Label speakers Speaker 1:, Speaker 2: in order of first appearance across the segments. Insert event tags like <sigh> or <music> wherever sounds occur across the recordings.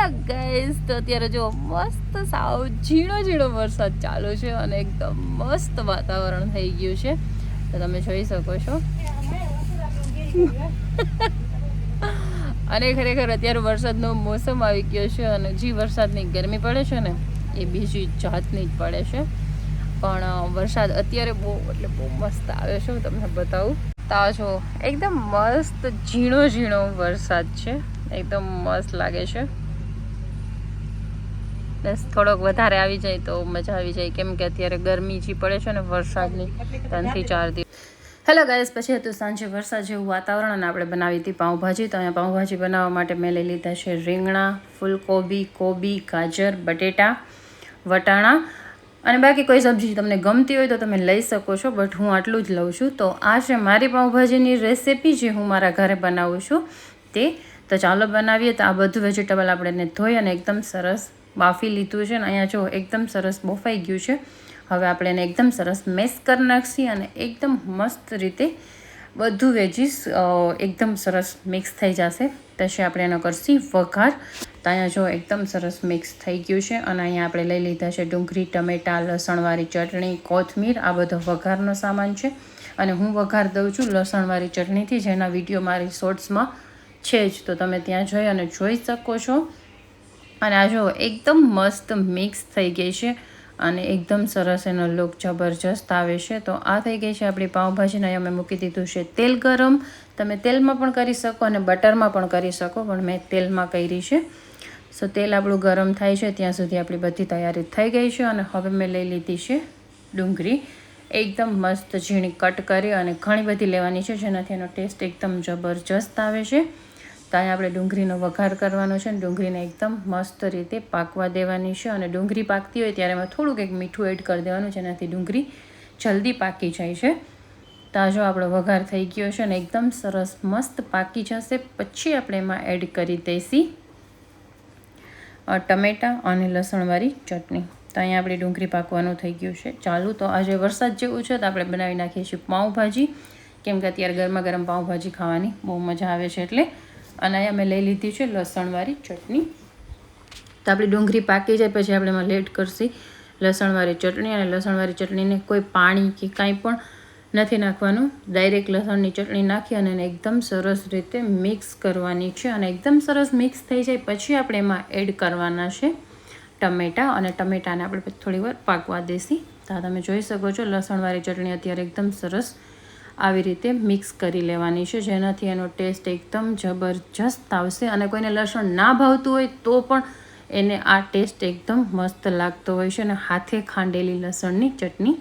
Speaker 1: Hello guys તો અત્યારે જો મસ્ત સાવ ઝીણો ઝીણો વરસાદ ચાલુ છે અને એકદમ મસ્ત વાતાવરણ થઈ ગયું છે. તો તમે જોઈ શકો છો. અને ખરેખર અત્યારે વરસાદનો મોસમ આવી ગયો છે અને જે વરસાદની ગરમી પડે છે ને, એ બીજી જાતની જ પડે છે. પણ વરસાદ અત્યારે બહુ, એટલે બહુ મસ્ત આવે છે, હું તમને બતાવું. તા જો, એકદમ મસ્ત ઝીણો ઝીણો વરસાદ છે. એકદમ મસ્ત લાગે છે. બસ થોડોક વધારે આવી જાય તો મજા આવી જાય. કેમ કે અત્યારે ગરમી જે પડે છે ને વરસાદની, ત્રણથી ચાર દિવસ. હેલો ગાઈસ પછી હતું સાંજે વરસાદ જેવું વાતાવરણ અને આપણે બનાવી હતી પાઉંભાજી. તો અહીંયા પાઉંભાજી બનાવવા માટે મેં લઈ લીધા છે રીંગણા, ફૂલકોબી, કોબી, ગાજર, બટેટા, વટાણા અને બાકી કોઈ સબ્જી તમને ગમતી હોય તો તમે લઈ શકો છો, બટ હું આટલું જ લઉં છું. તો આ છે મારી પાઉંભાજીની રેસિપી જે હું મારા ઘરે બનાવું છું તે. તો ચાલો બનાવીએ. તો આ બધું વેજીટેબલ આપણે ધોઈ અને એકદમ સરસ બાફી લીધું છે ને અહીંયા જો એકદમ સરસ બફાઈ ગયું છે. હવે આપણે એને એકદમ સરસ મેસ કરી નાખશી અને એકદમ મસ્ત રીતે બધું વેજીસ એકદમ સરસ મિક્સ થઈ જશે. પછી આપણે એનો કરશી વઘાર. તો અહીંયા જો એકદમ સરસ મિક્સ થઈ ગયું છે અને અહીંયા આપણે લઈ લીધા છે ડુંગળી, ટમેટાં, લસણવાળી ચટણી, કોથમીર, આ બધો વઘારનો સામાન છે. અને હું વઘાર દઉં છું લસણવાળી ચટણીથી, જેના વીડિયો મારી શોર્ટ્સમાં છે જ. તો તમે ત્યાં જઈ અને જોઈ શકો છો. અને આ જો એકદમ મસ્ત મિક્સ થઈ ગઈ છે અને એકદમ સરસ એનો લુક જબરજસ્ત આવે છે. તો આ થઈ ગઈ છે આપણી પાઉંભાજીને અહીંયા મેં મૂકી દીધું છે તેલ ગરમ. તમે તેલમાં પણ કરી શકો અને બટરમાં પણ કરી શકો, પણ મેં તેલમાં કરી છે. સો તેલ આપણું ગરમ થાય છે, ત્યાં સુધી આપણી બધી તૈયારી થઈ ગઈ છે અને હવે મેં લઈ લીધી છે ડુંગળી. એકદમ મસ્ત ઝીણી કટ કરી અને ઘણી બધી લેવાની છે, જેનાથી એનો ટેસ્ટ એકદમ જબરજસ્ત આવે છે. તો અહીંયા આપણે ડુંગળીનો વઘાર કરવાનો છે અને ડુંગળીને એકદમ મસ્ત રીતે પાકવા દેવાની છે અને ડુંગળી પાકતી હોય ત્યારે એમાં થોડુંક એક મીઠું એડ કરી દેવાનું જેનાથી ડુંગળી જલ્દી પાકી જાય છે. તાજો આપણો વઘાર થઈ ગયો છે અને એકદમ સરસ મસ્ત પાકી જશે. પછી આપણે એમાં એડ કરી દઈશી ટમેટાં અને લસણવાળી ચટણી. તો અહીંયા આપણે ડુંગળી પાકવાનું થઈ ગયું છે. ચાલુ તો આજે વરસાદ જેવું છે તો આપણે બનાવી નાખીએ છીએ પાઉંભાજી. કેમ કે અત્યારે ગરમા ગરમ પાઉંભાજી ખાવાની બહુ મજા આવે છે એટલે. અને અહીંયા મેં લઈ લીધી છે લસણવાળી ચટણી. તો આપણી ડુંગળી પાકી જાય પછી આપણે એમાં લેટ કરશી. લસણવાળી ચટણી અને લસણવાળી ચટણીને કોઈ પાણી કે કાંઈ પણ નથી નાખવાનું. ડાયરેક્ટ લસણની ચટણી નાખી અને એને એકદમ સરસ રીતે મિક્સ કરવાની છે. અને એકદમ સરસ મિક્સ થઈ જાય પછી આપણે એમાં એડ કરવાના છે ટમેટાં. અને ટમેટાને આપણે થોડી વાર પાકવા દેશી. તો તમે જોઈ શકો છો, લસણવાળી ચટણી અત્યારે એકદમ સરસ આવી રીતે મિક્સ કરી લેવાની છે, જેનાથી એનો ટેસ્ટ એકદમ જબરજસ્ત આવશે અને કોઈને લસણ ના ભાવતું હોય તો પણ એને આ ટેસ્ટ એકદમ મસ્ત લાગતો હોય છે અને હાથે ખાંડેલી લસણની ચટણી,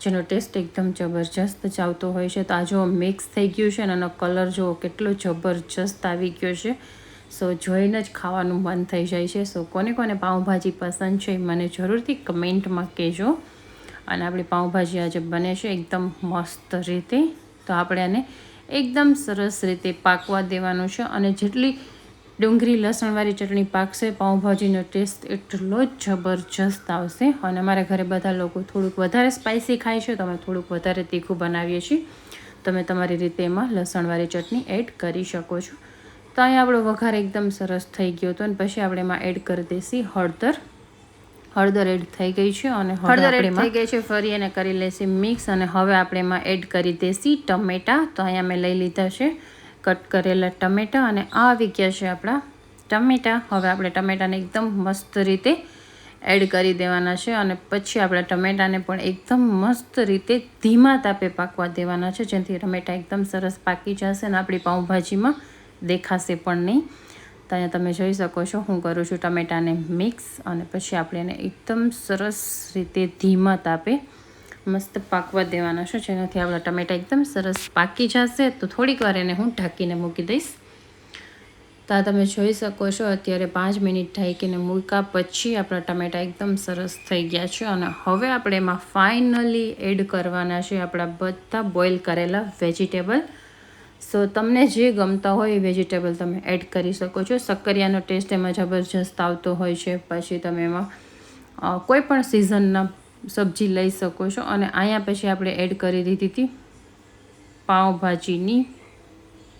Speaker 1: જેનો ટેસ્ટ એકદમ જબરજસ્ત જ હોય છે. તો આ જો મિક્સ થઈ ગયું છે અને એનો કલર જુઓ કેટલો જબરજસ્ત આવી ગયો છે સો જોઈને જ ખાવાનું મન થઈ જાય છે. સો કોને કોને પાઉંભાજી પસંદ છે મને જરૂરથી કમેન્ટમાં કહેજો. અને આપણી પાઉંભાજી આજે બને છે એકદમ મસ્ત રીતે. તો આપણે આને એકદમ સરસ રીતે પાકવા દેવાનું છે અને જેટલી ડુંગળી લસણવાળી ચટણી પાકશે, પાઉંભાજીનો ટેસ્ટ એટલો જ જબરજસ્ત આવશે. અને અમારા ઘરે બધા લોકો થોડુંક વધારે સ્પાઇસી ખાય છે, તો અમે થોડુંક વધારે તીખું બનાવીએ છીએ. તમે તમારી રીતે એમાં લસણવાળી ચટણી એડ કરી શકો છો. તો અહીંયા આપણો વઘાર એકદમ સરસ થઈ ગયો હતો અને પછી આપણે એમાં એડ કરી દઈશી હળદર. હળદર એડ થઈ ગઈ છે અને હળદર એડ થઈ ગઈ છે ફરી એને કરી લેશી મિક્સ અને હવે આપણે એમાં એડ કરી દેશી ટમેટા. તો અહીંયા મેં લઈ લીધા છે કટ કરેલા ટમેટા અને આ આવી ગયા છે આપણા ટમેટા. હવે આપણે ટમેટાને એકદમ મસ્ત રીતે એડ કરી દેવાના છે અને પછી આપણે ટમેટાને પણ એકદમ મસ્ત રીતે ધીમા તાપે પાકવા દેવાના છે જેથી ટમેટા એકદમ સરસ પાકી જશે અને આપણી પાઉંભાજીમાં દેખાશે પણ નહીં. તો અહીંયા તમે જોઈ શકો છો, હું કરું છું ટમેટાને મિક્સ અને પછી આપણે એને એકદમ સરસ રીતે ધીમા તાપે મસ્ત પાકવા દેવાના છે, જેનાથી આપણા ટમેટા એકદમ સરસ પાકી જશે. તો થોડીક વાર એને હું ઢાંકીને મૂકી દઈશ. તો તમે જોઈ શકો છો, અત્યારે પાંચ મિનિટ ઢાંકીને મૂક્યા પછી આપણા ટમેટા એકદમ સરસ થઈ ગયા છે અને હવે આપણે એમાં ફાઇનલી એડ કરવાના છે આપણા બધા બોઇલ કરેલા વેજીટેબલ. સો તમને જે ગમતા હોય એ વેજીટેબલ તમે એડ કરી શકો છો. શક્કરિયાનો ટેસ્ટ એમાં જબરજસ્ત આવતો હોય છે. પછી તમે એમાં કોઈ પણ સિઝનના સબ્જી લઈ શકો છો. અને અહીંયા પછી આપણે એડ કરી દીધી હતી પાઉંભાજીની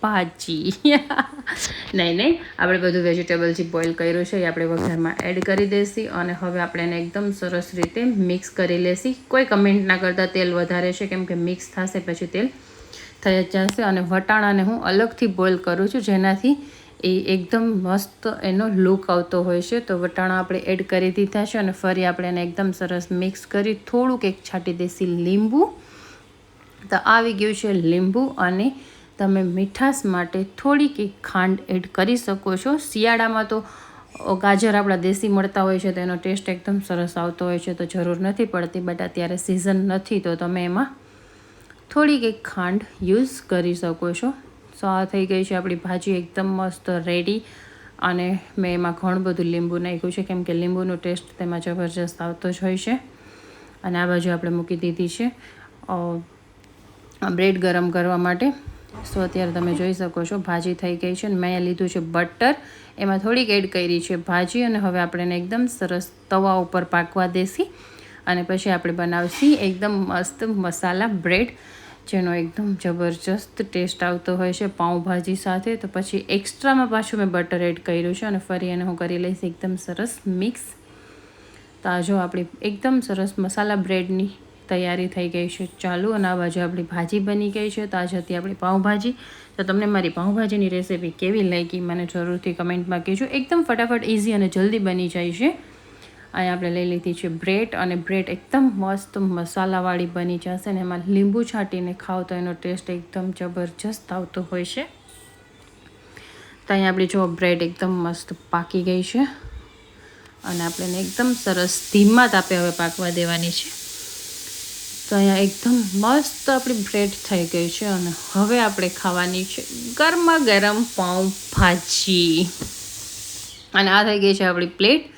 Speaker 1: ભાજી. <laughs> નહીં નહીં. આપણે બધું વેજીટેબલ જે બોઇલ કર્યું છે એ આપણે વઘારમાં એડ કરી દેસી અને હવે આપણે એને એકદમ સરસ રીતે મિક્સ કરી લેશી. કોઈ કમેન્ટ ના કરતાં તેલ વધારે છે. કેમ કે મિક્સ થશે પછી તેલ થઈ જશે અને વટાણાને હું અલગથી બોઇલ કરું છું, જેનાથી એ એકદમ મસ્ત એનો લુક આવતો હોય છે. તો વટાણા આપણે એડ કરી દીધા છે અને ફરી આપણે એને એકદમ સરસ મિક્સ કરી થોડુંક એક છાંટી દેશી લીંબુ. તો આવી ગયું છે લીંબુ અને તમે મીઠાશ માટે થોડીક એક ખાંડ એડ કરી શકો છો. શિયાળામાં તો ગાજર આપણા દેશી મળતા હોય છે, તો એનો ટેસ્ટ એકદમ સરસ આવતો હોય છે, તો જરૂર નથી પડતી, બટ અત્યારે સિઝન નથી, તો તમે એમાં થોડીક એક ખાંડ યુઝ કરી શકો છો. સો આ થઈ ગઈ છે, આપણી ભાજી એકદમ મસ્ત રેડી અને મેં એમાં ઘણું બધું લીંબુ નાખ્યું છે, કેમ કે લીંબુનો ટેસ્ટ તેમાં જબરજસ્ત આવતો જ હોય છે. અને આ બાજુ આપણે મૂકી દીધી છે બ્રેડ ગરમ કરવા માટે. સો અત્યારે તમે જોઈ શકો છો, ભાજી થઈ ગઈ છે અને મેં લીધું છે બટર. એમાં થોડીક એડ કરી છે ભાજી અને હવે આપણે એને એકદમ સરસ તવા ઉપર પાકવા દેસી અને પછી આપણે બનાવશી એકદમ મસ્ત મસાલા બ્રેડ. જેનો એકદમ જબરજસ્ત ટેસ્ટ આવતો હોય છે પાઉંભાજી સાથે. તો પછી એક્સ્ટ્રામાં પાછું મેં બટર એડ કર્યું છે અને ફરી એને હું કરી લઈશ એકદમ સરસ મિક્સ. તો આ આપણી એકદમ સરસ મસાલા બ્રેડની તૈયારી થઈ ગઈ છે ચાલુ અને આ બાજુ આપણી ભાજી બની ગઈ છે. તો આજે હતી આપણી પાઉંભાજી. તો તમને મારી પાઉંભાજીની રેસીપી કેવી લાગી મને જરૂરથી કમેન્ટમાં કહેજો. એકદમ ફટાફટ ઇઝી અને જલ્દી બની જાય છે. અહીંયા આપણે લઈ લીધી છે બ્રેડ અને બ્રેડ એકદમ મસ્ત મસાલાવાળી બની જશે અને એમાં લીંબુ છાંટીને ખાવ તો એનો ટેસ્ટ એકદમ જબરજસ્ત આવતો હોય છે. તો અહીંયા આપણી જો બ્રેડ એકદમ મસ્ત પાકી ગઈ છે. અને આપણે એકદમ સરસ ધીમા તાપે હવે પાકવા દેવાની છે. તો અહીંયા એકદમ મસ્ત આપણી બ્રેડ થઈ ગઈ છે અને હવે આપણે ખાવાની છે ગરમા ગરમ પાઉં ભાજી. અને આ થઈ ગઈ છે આપણી પ્લેટ.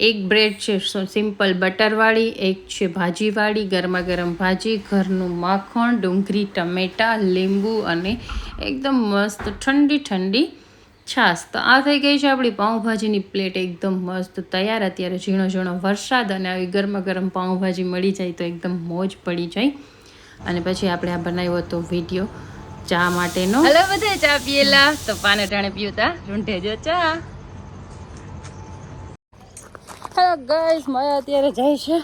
Speaker 1: એક બ્રેડ છે સિમ્પલ બટરવાળી, એક છે ભાજીવાળી ગરમા ગરમ ભાજી, ઘરનું માખણ, ડુંગળી, ટમેટાં, લીંબુ અને એકદમ મસ્ત ઠંડી ઠંડી છાશ. તો આ થઈ ગઈ છે આપણી પાઉંભાજીની પ્લેટ એકદમ મસ્ત તૈયાર. અત્યારે ઝીણો ઝીણો વરસાદ અને આવી ગરમા ગરમ પાઉંભાજી મળી જાય તો એકદમ મોજ પડી જાય. અને પછી આપણે આ બનાવ્યો હતો વીડિયો ચા માટેનો. હલો, બધે ચા પીએલા? તો પાને ટાણે પીવતા રૂંઢે જો ચા. ગાઈસ માયા અત્યારે જાય છે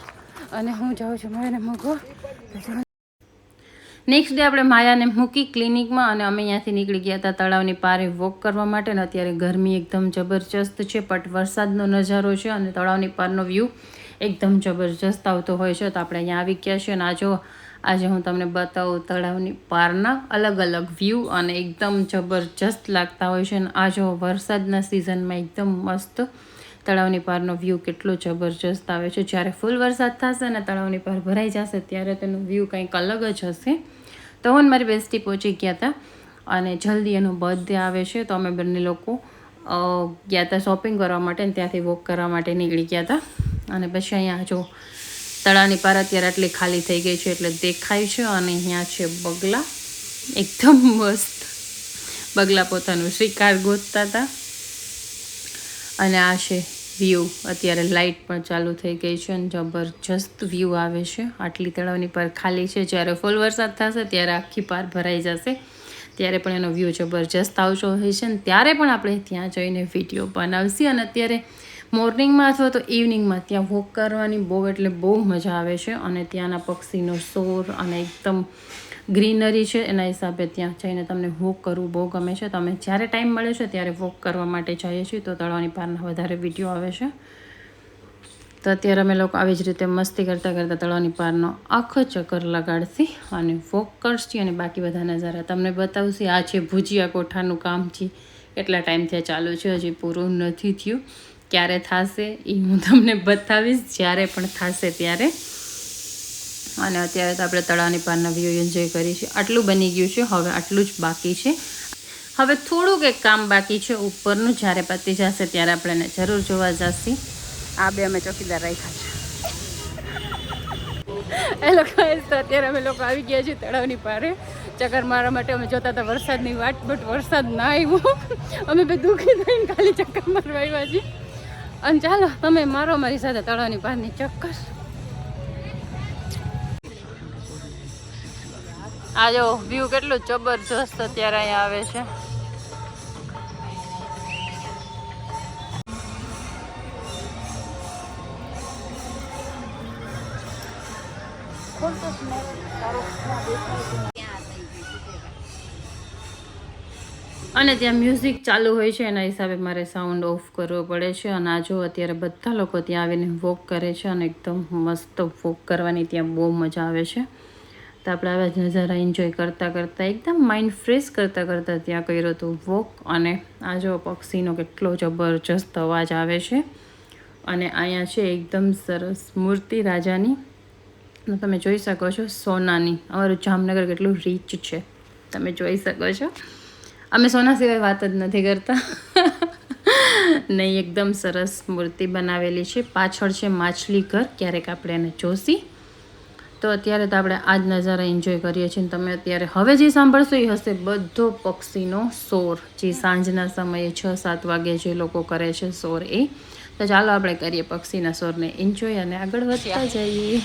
Speaker 1: અને હું જાઉં છું માયાને મૂકો નેક્સ્ટ ડે આપણે માયાને મૂકી ક્લિનિકમાં અને અમે અહીંયાથી નીકળી ગયા હતા તળાવની પારે વોક કરવા માટે ને અત્યારે ગરમી એકદમ જબરજસ્ત છે બટ વરસાદનો નજારો છે અને તળાવની પારનો વ્યૂ એકદમ જબરજસ્ત આવતો હોય છે. તો આપણે અહીંયા આવી ગયા છીએ અને આ જો, આજે હું તમને બતાવું તળાવની પારના અલગ અલગ વ્યૂ અને એકદમ જબરજસ્ત લાગતા હોય છે. અને આ જો વરસાદના સિઝનમાં એકદમ મસ્ત તળાવની પારનો વ્યૂ કેટલો જબરજસ્ત આવે છે. જ્યારે ફૂલ વરસાદ થશે અને તળાવની પાર ભરાઈ જશે, ત્યારે તેનું વ્યૂ કંઈક અલગ જ હશે. તો હું મારી બેસ્ટી પહોંચી ગયા હતા અને જલ્દી એનો બર્થડે આવે છે. તો અમે બંને લોકો ગયા હતા શોપિંગ કરવા માટે અને ત્યાંથી વોક કરવા માટે નીકળી ગયા હતા અને પછી અહીંયા જો તળાવની પાર અત્યારે આટલી ખાલી થઈ ગઈ છે એટલે દેખાય છે અને અહીંયા છે બગલા. એકદમ મસ્ત. બગલા પોતાનું શિકાર ગોતતા હતા અને આ છે વ્યૂ અત્યારે લાઇટ પણ ચાલુ થઈ ગઈ છે અને જબરજસ્ત વ્યૂ આવે છે. આટલી તળાવની પાર ખાલી છે. જ્યારે ફૂલ વરસાદ થશે, ત્યારે આખી પાર ભરાઈ જશે. ત્યારે પણ એનો વ્યૂ જબરજસ્ત આવતો હોય છે અને ત્યારે પણ આપણે ત્યાં જઈને વીડિયો બનાવશી. અને અત્યારે મોર્નિંગમાં અથવા તો ઇવનિંગમાં ત્યાં વોક કરવાની બહુ એટલે બહુ મજા આવે છે. અને ત્યાંના પક્ષીનો શોર અને એકદમ ગ્રીનરી છે, એના હિસાબે ત્યાં જઈને તમને વોક કરવું બહુ ગમે છે. તમે જ્યારે ટાઈમ મળે છે ત્યારે વોક કરવા માટે જઈએ છીએ, તો તળાવની પારના વધારે વીડિયો આવે છે. તો અત્યારે અમે લોકો આવી જ રીતે મસ્તી કરતાં કરતાં તળાવની પારનો આખો ચક્કર લગાડશી અને વોક કરશી અને બાકી બધા નજારા તમને બતાવશી. આ છે ભુજિયા કોઠાનું કામ છે. કેટલા ટાઈમથી ચાલુ છે, હજી પૂરું નથી થયું. ક્યારે થશે એ હું તમને બતાવીશ. જ્યારે પણ થશે ત્યારે અને અત્યારે તો આપણે તળાવની પારના વ્યૂ એન્જોય કરીએ છીએ આટલું બની ગયું છે, હવે આટલું જ બાકી છે. હવે થોડુંક એક કામ બાકી છે ઉપરનું, જ્યારે પતી જશે ત્યારે આપણે એને જરૂર જોવા જશે. આ બે અમે ચોકીદાર રાખ્યા છે. એ લોકો અત્યારે અમે લોકો આવી ગયા છીએ તળાવની પારે. ચક્કર મારવા માટે અમે જોતા હતા વરસાદની વાટ બટ વરસાદ ના આવ્યો. અમે બે દુઃખી થઈને ખાલી ચક્કર મારવા આવ્યા છીએ. અને ચાલો, તમે મારો મારી સાથે તળાવની પારની ચક્કર. આ જો વ્યૂ કેટલું જબરજસ્ત અત્યારે અહીંયા આવે છે. અને ત્યાં મ્યુઝિક ચાલુ હોય છે, એના હિસાબે મારે સાઉન્ડ ઓફ કરવો પડે છે. અને આ જો અત્યારે બધા લોકો ત્યાં આવીને વોક કરે છે અને એકદમ મસ્ત વોક કરવાની ત્યાં બહુ મજા આવે છે. તો આપણે આવા જ નજારા એન્જોય કરતાં કરતાં એકદમ માઇન્ડ ફ્રેશ કરતાં કરતાં ત્યાં કર્યો હતો વોક અને આ જો પક્ષીનો કેટલો જબરજસ્ત અવાજ આવે છે. અને અહીંયા છે એકદમ સરસ મૂર્તિ રાજાની. તમે જોઈ શકો છો સોનાની. અમારું જામનગર કેટલું રીચ છે. તમે જોઈ શકો છો. અમે સોના સિવાય વાત જ નથી કરતા. <laughs> નહીં, એકદમ સરસ મૂર્તિ બનાવેલી છે. પાછળ છે માછલી ઘર. ક્યારેક આપણે એને જોશી. તો અત્યારે તો આપણે આ જ નજારા એન્જોય કરીએ છીએ તમે અત્યારે હવે જે સાંભળશો એ હશે બધો પક્ષીનો સોર જે સાંજના સમયે છ સાત વાગે જે લોકો કરે છે સોર એ. તો ચાલો આપણે કરીએ પક્ષીના સોરને એન્જોય અને આગળ વધતા જઈએ.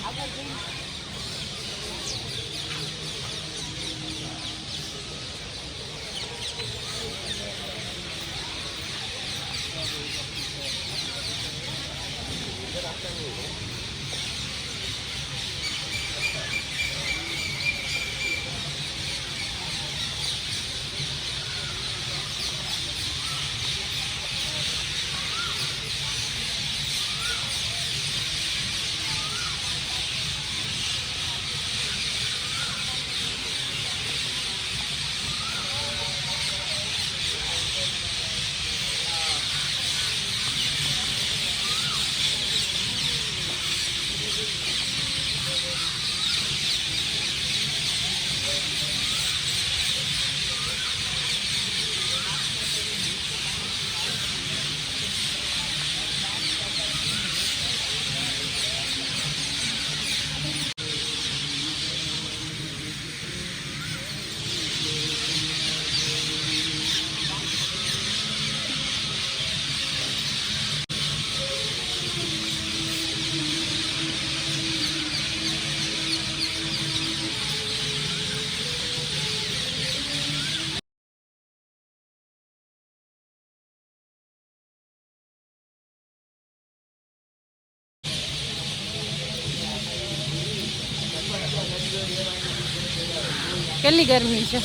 Speaker 1: કેટલી ગરમી છે.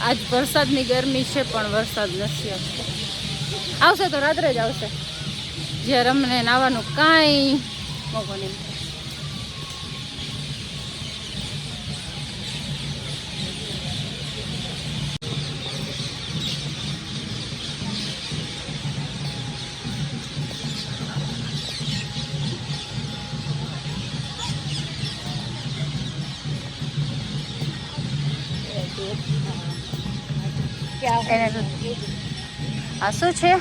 Speaker 1: આજ વરસાદની ગરમી છે, પણ વરસાદ નથી આવશે તો રાત્રે જ આવશે. જ્યારે અમને નાવાનું કાંઈ મોકો નહીં એને આ શું છે.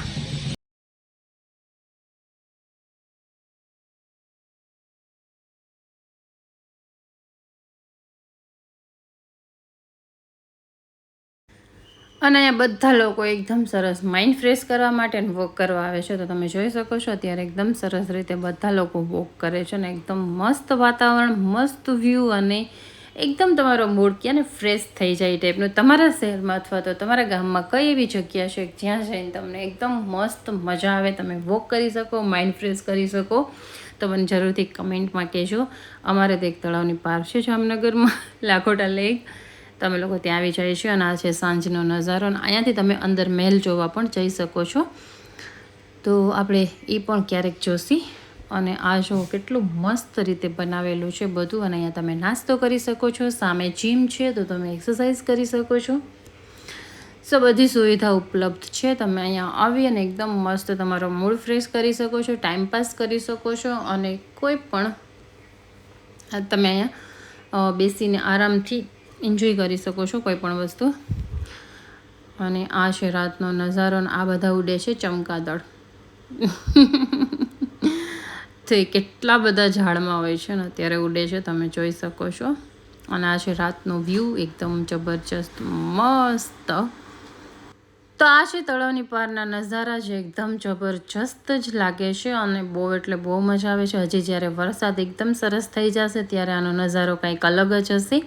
Speaker 1: અને અહીંયા બધા લોકો એકદમ સરસ માઇન્ડ ફ્રેશ કરવા માટે વોક કરવા આવે છે. તો તમે જોઈ શકો છો અત્યારે એકદમ સરસ રીતે બધા લોકો વોક કરે છે અને એકદમ મસ્ત વાતાવરણ, મસ્ત વ્યૂ અને એકદમ તમારો મૂડ ક્યાં ને ફ્રેશ થઈ જાય ટાઈપનું તમારા શહેરમાં અથવા તો તમારા ગામમાં કઈ એવી જગ્યા છે જ્યાં જઈને તમને એકદમ મસ્ત મજા આવે, તમે વોક કરી શકો માઇન્ડ ફ્રેશ કરી શકો? તો મને જરૂરથી કમેન્ટમાં કહેજો. અમારે તો એક તળાવની પાર છે જામનગરમાં, <laughs> લાખોટા લેક તમે લોકો ત્યાં આવી જાય છે અને આ છે સાંજનો નજારો અને અહીંયાથી તમે અંદર મહેલ જોવા પણ જઈ શકો છો. તો આપણે એ પણ ક્યારેક જોશી. અને આ જો કેટલું મસ્ત રીતે બનાવેલું છે બધું. અને અહીંયા તમે નાસ્તો કરી શકો છો, સામે જીમ છે, તો તમે એક્સરસાઇઝ કરી શકો છો. સો, બધી સુવિધા ઉપલબ્ધ છે. તમે અહીંયા આવી અને એકદમ મસ્ત તમારો મૂડ ફ્રેશ કરી શકો છો ટાઈમ પાસ કરી શકો છો. અને કોઈ પણ તમે અહીંયા બેસીને આરામથી એન્જોય કરી શકો છો કોઈ પણ વસ્તુ. અને આ છે રાતનો નજારો આ બધા ઉડે છે ચમકાદળ. <laughs> તો કેટલા બધા ઝાડમાં હોય છે ને અત્યારે ઉડે છે, તમે જોઈ શકો છો. અને આ છે રાતનો વ્યૂ એકદમ જબરજસ્ત, મસ્ત. તો આ છે તળાવની પારના નજારા જે એકદમ જબરજસ્ત જ લાગે છે અને બહુ એટલે બહુ મજા આવે છે. હજી જ્યારે વરસાદ એકદમ સરસ થઈ જશે ત્યારે આનો નજારો કંઈક અલગ જ હશે.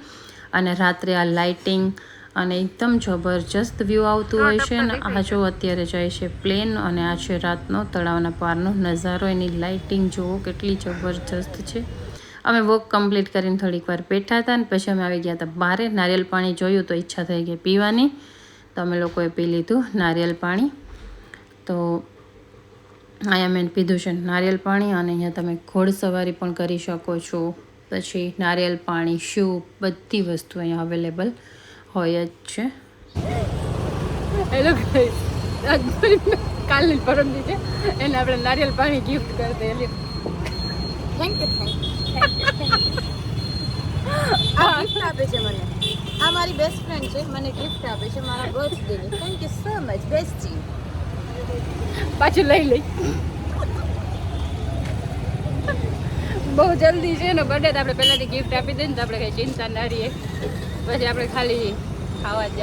Speaker 1: અને રાત્રે આ લાઇટિંગ અને એકદમ જબરજસ્ત વ્યૂ આવતું હોય છે અને આ જો અત્યારે જાય છે પ્લેન અને આ છે રાતનો તળાવના પારનો નજારો એની લાઇટિંગ જુઓ કેટલી જબરજસ્ત છે. અમે વોક કમ્પ્લીટ કરીને થોડીક વાર બેઠા હતા અને પછી અમે આવી ગયા હતા બારે. નારિયેલ પાણી જોયું તો ઈચ્છા થઈ ગઈ પીવાની. તો અમે લોકોએ પી લીધું નારિયેલ પાણી. તો અહીંયા મેં પીધું છે નારિયેલ પાણી અને અહીંયા તમે ઘોડસવારી પણ કરી શકો છો. પછી નારિયેલ પાણી શૂ બધી વસ્તુ અહીંયા અવેલેબલ હોય જ છે હેલો કાલની પરમ છે એને આપણે નારિયેલ પાણી ગિફ્ટ કરી દઈએ
Speaker 2: થેન્ક યુ થેન્ક યુ આ ગિફ્ટ આપે છે મને. આ મારી બેસ્ટ ફ્રેન્ડ છે. મને ગિફ્ટ આપે છે. મારા બર્થડેની thank you so much bestie
Speaker 1: પાછું લઈ લઈ. બહુ જલ્દી છે ને બર્થડે તો આપણે પહેલાંથી ગિફ્ટ આપી દઈએ ને તો આપણે કંઈ ચિંતા ના રહીએ. પછી આપણે ખાલી ખાવા જ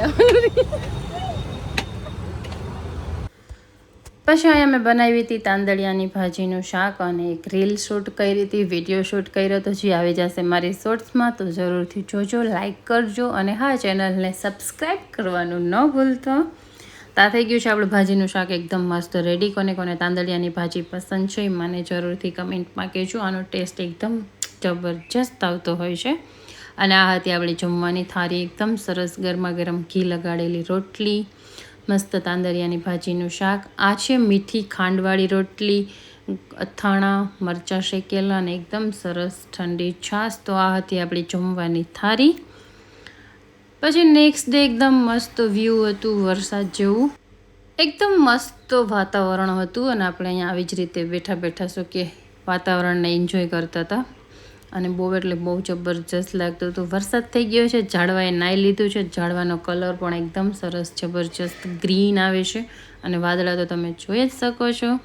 Speaker 1: પછી અહીંયા મેં બનાવી હતી તાંદળિયાની ભાજીનું શાક અને એક રીલ શૂટ કરી હતી વીડિયો શૂટ કર્યો તો જે આવી જશે મારી શોર્ટ્સમાં તો જરૂરથી જોજો લાઇક કરજો અને હા ચેનલને સબસ્ક્રાઈબ કરવાનું ન ભૂલતો. તા થઈ ગયું છે આપણું ભાજીનું શાક એકદમ મસ્ત રેડી કોને કોને તાંદળિયાની ભાજી પસંદ છે, મને જરૂરથી કમેન્ટમાં કહેજો. આનો ટેસ્ટ એકદમ જબરજસ્ત આવતો હોય છે. અને આ હતી આપણી જમવાની થાળી. એકદમ સરસ ગરમા ગરમ ઘી લગાડેલી રોટલી. મસ્ત તાંદળિયાની ભાજીનું શાક. આ છે મીઠી ખાંડવાળી રોટલી, અથાણા, મરચાં શેકેલા અને એકદમ સરસ ઠંડી છાશ. તો આ હતી આપણી જમવાની થાળી. પછી નેક્સ્ટ ડે એકદમ મસ્ત વ્યૂ હતું વરસાદ જેવું. એકદમ મસ્ત વાતાવરણ હતું અને આપણે અહીંયા આવી જ રીતે બેઠા બેઠા શું કે વાતાવરણને એન્જોય કરતા હતા. અને બહુ એટલે બહુ જબરજસ્ત લાગતું હતું. વરસાદ થઈ ગયો છે, ઝાડવાએ નાહી લીધું છે. ઝાડવાનો કલર પણ એકદમ સરસ જબરજસ્ત ગ્રીન આવે છે. અને વાદળા તો તમે જોઈ જ શકો છો.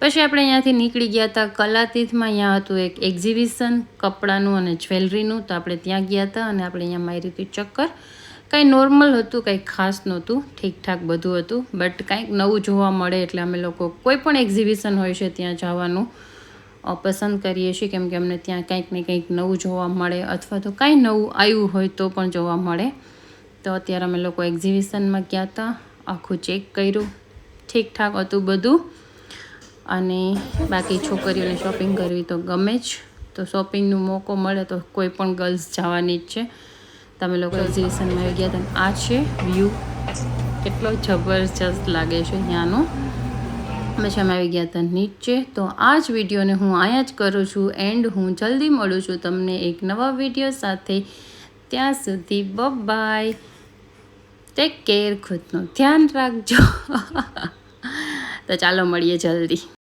Speaker 1: પછી આપણે અહીંયાથી નીકળી ગયા હતા કલાતીથમાં અહીંયા હતું એક એક્ઝિબિશન કપડાનું અને જ્વેલરીનું તો આપણે ત્યાં ગયા હતા અને આપણે અહીંયા મારી હતી ચક્કર. કાંઈ નોર્મલ હતું, કાંઈ ખાસ નહોતું. ઠીકઠાક બધું હતું. બટ કાંઈક નવું જોવા મળે એટલે અમે લોકો કોઈ પણ એક્ઝિબિશન હોય છે ત્યાં જવાનું પસંદ કરીએ છીએ. કેમ કે અમને ત્યાં કંઈક ને કંઈક નવું જોવા મળે અથવા તો કાંઈ નવું આવ્યું હોય તો પણ જોવા મળે. તો અત્યારે અમે લોકો એક્ઝિબિશનમાં ગયા હતા. આખું ચેક કર્યું. ઠીકઠાક હતું બધું. અને બાકી છોકરીઓને શોપિંગ કરવી તો ગમે જ. તો શોપિંગનો મોકો મળે તો કોઈ પણ ગર્લ્સ જવાની જ છે. તમે લોકો એક્ઝિબિશનમાં ગયા હતા આ છે વ્યૂ કેટલો જબરજસ્ત લાગે છે ત્યાંનો. પછી અમે આવી ગયા હતા નીચે. તો આ જ વિડીયોને હું અહીંયા જ કરું છું. એન્ડ હું જલ્દી મળું છું તમને એક નવા વીડિયો સાથે. ત્યાં સુધી બાય ટેક કેર ખુદનું ધ્યાન રાખજો. <laughs> તો ચાલો મળીએ જલ્દી.